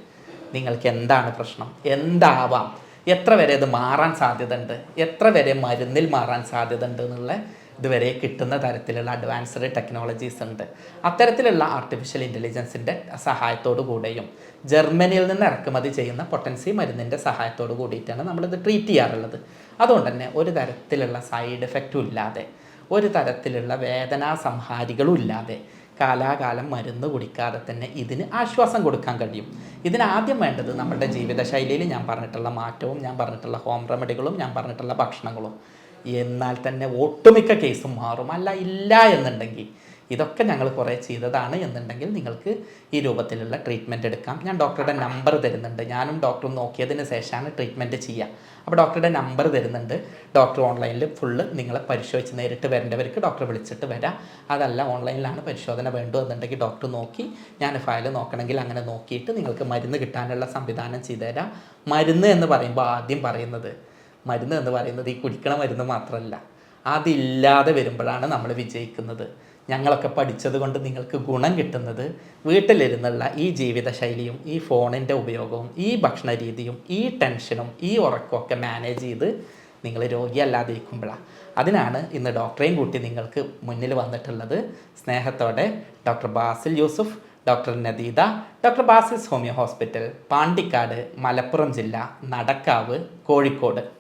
നിങ്ങൾക്ക് എന്താണ് പ്രശ്നം? എന്താവാം? എത്ര വരെ ഇത് മാറാൻ സാധ്യതയുണ്ട്? എത്ര വരെ മരുന്നിൽ മാറാൻ സാധ്യതയുണ്ട് എന്നുള്ള ഇതുവരെ കിട്ടുന്ന തരത്തിലുള്ള അഡ്വാൻസ്ഡ് ടെക്നോളജീസ് ഉണ്ട്. അത്തരത്തിലുള്ള ആർട്ടിഫിഷ്യൽ ഇന്റലിജൻസിന്റെ സഹായത്തോടു കൂടെയും ജർമ്മനിയിൽ നിന്ന് ഇറക്കുമതി ചെയ്യുന്ന പൊട്ടൻസി മരുന്നിന്റെ സഹായത്തോടു കൂടിയിട്ടാണ് നമ്മളിത് ട്രീറ്റ് ചെയ്യാറുള്ളത്. അതുകൊണ്ട് തന്നെ ഒരു തരത്തിലുള്ള സൈഡ് എഫക്റ്റും ഇല്ലാതെ ഒരു തരത്തിലുള്ള വേദനാ സംഹാരികളും ഇല്ലാതെ കാലാകാലം മരുന്ന് കുടിക്കാതെ തന്നെ ഇതിന് ആശ്വാസം കൊടുക്കാൻ കഴിയും. ഇതിന് ആദ്യം വേണ്ടത് നമ്മുടെ ജീവിതശൈലിയിൽ ഞാൻ പറഞ്ഞിട്ടുള്ള മാറ്റവും ഞാൻ പറഞ്ഞിട്ടുള്ള ഹോം റെമഡികളും ഞാൻ പറഞ്ഞിട്ടുള്ള ഭക്ഷണങ്ങളും. എന്നാൽ തന്നെ ഒട്ടുമിക്ക കേസും മാറും അല്ല ഇല്ല എന്നുണ്ടെങ്കിൽ. ഇതൊക്കെ ഞങ്ങൾ കുറേ ചെയ്തതാണ് എന്നുണ്ടെങ്കിൽ നിങ്ങൾക്ക് ഈ രൂപത്തിലുള്ള ട്രീറ്റ്മെന്റ് എടുക്കാം. ഞാൻ ഡോക്ടറുടെ നമ്പർ തരുന്നുണ്ട്. ഞാനും ഡോക്ടറും നോക്കിയതിന് ശേഷമാണ് ട്രീറ്റ്മെന്റ് ചെയ്യുക അപ്പോൾ ഡോക്ടറുടെ നമ്പർ തരുന്നുണ്ട്. ഡോക്ടർ ഓൺലൈനിൽ ഫുള്ള് നിങ്ങളെ പരിശോധിച്ച് നേരിട്ട് വരേണ്ടവർക്ക് ഡോക്ടറെ വിളിച്ചിട്ട് വരാം. അതല്ല ഓൺലൈനിലാണ് പരിശോധന വേണ്ടു എന്നുണ്ടെങ്കിൽ ഡോക്ടർ നോക്കി. ഞാൻ ഫയൽ നോക്കണമെങ്കിൽ അങ്ങനെ നോക്കിയിട്ട് നിങ്ങൾക്ക് മരുന്ന് കിട്ടാനുള്ള സംവിധാനം ചെയ്തുതരാം. മരുന്ന് എന്ന് പറയുമ്പോൾ ആദ്യം പറയുന്നത് മരുന്ന് എന്ന് പറയുന്നത് ഈ കുടിക്കണ മരുന്ന് മാത്രമല്ല. അതില്ലാതെ വരുമ്പോഴാണ് നമ്മൾ വിജയിക്കുന്നത്. ഞങ്ങളൊക്കെ പഠിച്ചത് കൊണ്ട് നിങ്ങൾക്ക് ഗുണം കിട്ടുന്നത് വീട്ടിലിരുന്നുള്ള ഈ ജീവിതശൈലിയും ഈ ഫോണിന്റെ ഉപയോഗവും ഈ ഭക്ഷണ രീതിയും ഈ ടെൻഷനും ഈ ഉറക്കമൊക്കെ മാനേജ് ചെയ്ത് നിങ്ങൾ രോഗിയല്ലാതെ ഇരിക്കുമ്പോഴാണ് അതിനാണ് ഇന്ന് ഡോക്ടറെയും കൂട്ടി നിങ്ങൾക്ക് മുന്നിൽ വന്നിട്ടുള്ളത്. സ്നേഹത്തോടെ doctor Basil Yusuf doctor Nadeeda doctor Basil's homeo hospital Pandikkad Malappuram ജില്ല നടക്കാവ് കോഴിക്കോട്.